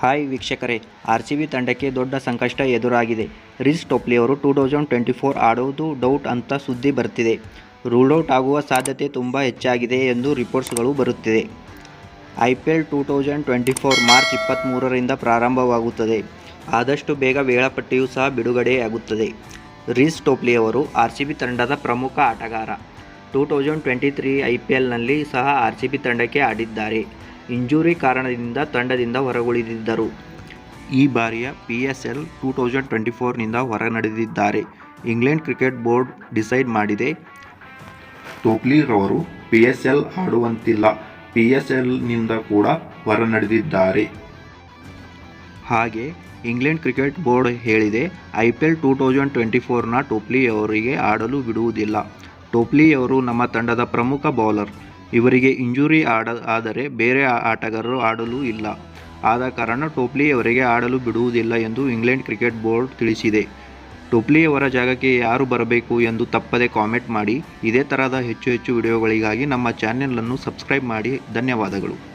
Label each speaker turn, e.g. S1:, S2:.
S1: Hi ವೀಕ್ಷಕರೇ R C B ತಂಡಕ್ಕೆ ದೊಡ್ಡ ಸಂಕಷ್ಟ ಎದುರಾಗಿದೆ. ರಿಸ್ ಟೊಪ್ಲಿಯವರು ಟೂ ತೌಸಂಡ್ ಟ್ವೆಂಟಿ ಫೋರ್ ಆಡೋದು ಡೌಟ್ ಅಂತ ಸುದ್ದಿ ಬರ್ತಿದೆ. ರೂಲ್ ಔಟ್ ಆಗುವ ಸಾಧ್ಯತೆ ತುಂಬ ಹೆಚ್ಚಾಗಿದೆ ಎಂದು ರಿಪೋರ್ಟ್ಸ್ಗಳು ಬರುತ್ತಿದೆ I P L two thousand twenty four March ಇಪ್ಪತ್ತ್ಮೂರರಿಂದ ಪ್ರಾರಂಭವಾಗುತ್ತದೆ. ಆದಷ್ಟು ಬೇಗ ವೇಳಾಪಟ್ಟಿಯೂ ಸಹ ಬಿಡುಗಡೆಯಾಗುತ್ತದೆ. ರಿಸ್ ಟೋಪ್ಲಿಯವರು ಆರ್ ಸಿ ಬಿ ತಂಡದ ಪ್ರಮುಖ ಆಟಗಾರ. Two thousand twenty three I P ಎಲ್ನಲ್ಲಿ ಸಹ ಆರ್ ಸಿ ಬಿ ತಂಡಕ್ಕೆ ಆಡಿದ್ದಾರೆ. ಇಂಜುರಿ ಕಾರಣದಿಂದ ತಂಡದಿಂದ ಹೊರಗುಳಿದಿದ್ದರು. ಈ ಬಾರಿಯ P S L two thousand twenty ಫೋರ್ನಿಂದ ಹೊರನಡೆದಿದ್ದಾರೆ. ಇಂಗ್ಲೆಂಡ್ ಕ್ರಿಕೆಟ್ ಬೋರ್ಡ್ ಡಿಸೈಡ್ ಮಾಡಿದೆ.
S2: ಟೋಪ್ಲಿರವರು ಪಿ ಎಸ್ ಎಲ್ ಆಡುವಂತಿಲ್ಲ. ಪಿ ಎಸ್ ಎಲ್ನಿಂದ ಕೂಡ ಹೊರ ನಡೆದಿದ್ದಾರೆ
S1: ಹಾಗೆ ಇಂಗ್ಲೆಂಡ್ ಕ್ರಿಕೆಟ್ ಬೋರ್ಡ್ ಹೇಳಿದೆ I P L two thousand twenty ಫೋರ್ನ ಟೋಪ್ಲಿಯವರಿಗೆ ಆಡಲು ಬಿಡುವುದಿಲ್ಲ. ಟೋಪ್ಲಿಯವರು ನಮ್ಮ ತಂಡದ ಪ್ರಮುಖ ಬೌಲರ್. ಇವರಿಗೆ ಇಂಜುರಿ ಆಡ, ಆದರೆ ಬೇರೆ ಆಟಗಾರರು ಆಡಲು ಇಲ್ಲ. ಆದ ಕಾರಣ ಟೋಪ್ಲಿಯವರಿಗೆ ಆಡಲು ಬಿಡುವುದಿಲ್ಲ ಎಂದು ಇಂಗ್ಲೆಂಡ್ ಕ್ರಿಕೆಟ್ ಬೋರ್ಡ್ ತಿಳಿಸಿದೆ. ಟೋಪ್ಲಿಯವರ ಜಾಗಕ್ಕೆ ಯಾರು ಬರಬೇಕು ಎಂದು ತಪ್ಪದೆ ಕಾಮೆಂಟ್ ಮಾಡಿ. ಇದೇ ಥರದ ಹೆಚ್ಚು ಹೆಚ್ಚು ವಿಡಿಯೋಗಳಿಗಾಗಿ ನಮ್ಮ ಚಾನೆಲನ್ನು ಸಬ್ಸ್ಕ್ರೈಬ್ ಮಾಡಿ. ಧನ್ಯವಾದಗಳು.